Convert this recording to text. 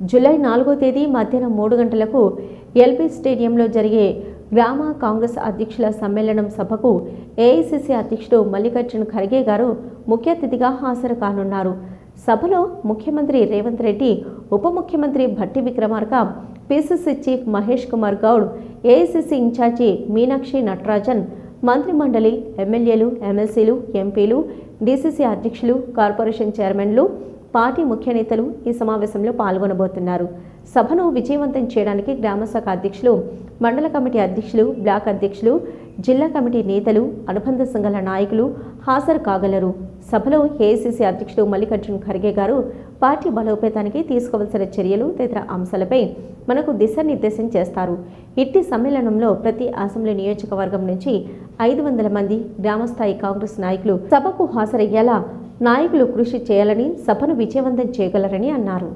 July నాలుగో తేదీ మధ్యాహ్నం మూడు గంటలకు ఎల్బీ స్టేడియంలో జరిగే గ్రామ కాంగ్రెస్ అధ్యక్షుల సమ్మేళనం సభకు ఏఐసిసి అధ్యక్షుడు మల్లికార్జున ఖర్గే గారు ముఖ్య అతిథిగా హాజరు కానున్నారు. సభలో ముఖ్యమంత్రి రేవంత్ రెడ్డి ఉప ముఖ్యమంత్రి Bhatti Vikramarka PCC chief Mahesh Kumar Goud AICC incharge Meenakshi Natarajan మంత్రి మండలి ఎమ్మెల్యేలు ఎమ్మెల్సీలు ఎంపీలు డీసీసీ అధ్యక్షులు కార్పొరేషన్ చైర్మన్లు పార్టీ ముఖ్య నేతలు ఈ సమావేశంలో పాల్గొనబోతున్నారు. సభను విజయవంతం చేయడానికి గ్రామశాఖ అధ్యక్షులు మండల కమిటీ అధ్యక్షులు బ్లాక్ అధ్యక్షులు జిల్లా కమిటీ నేతలు అనుబంధ సంఘాల నాయకులు హాజరు కాగలరు. సభలో ఏఐసిసి అధ్యక్షుడు మల్లికార్జున ఖర్గే గారు పార్టీ బలోపేతానికి తీసుకోవాల్సిన చర్యలు తదితర అంశాలపై మనకు దిశానిర్దేశం చేస్తారు. ఇట్టి సమ్మేళనంలో ప్రతి అసెంబ్లీ నియోజకవర్గం నుంచి ఐదు వందల మంది గ్రామస్థాయి కాంగ్రెస్ నాయకులు సభకు హాజరయ్యేలా నాయకులు కృషి చేయాలని సభను విజయవంతం చేయగలరని అన్నారు.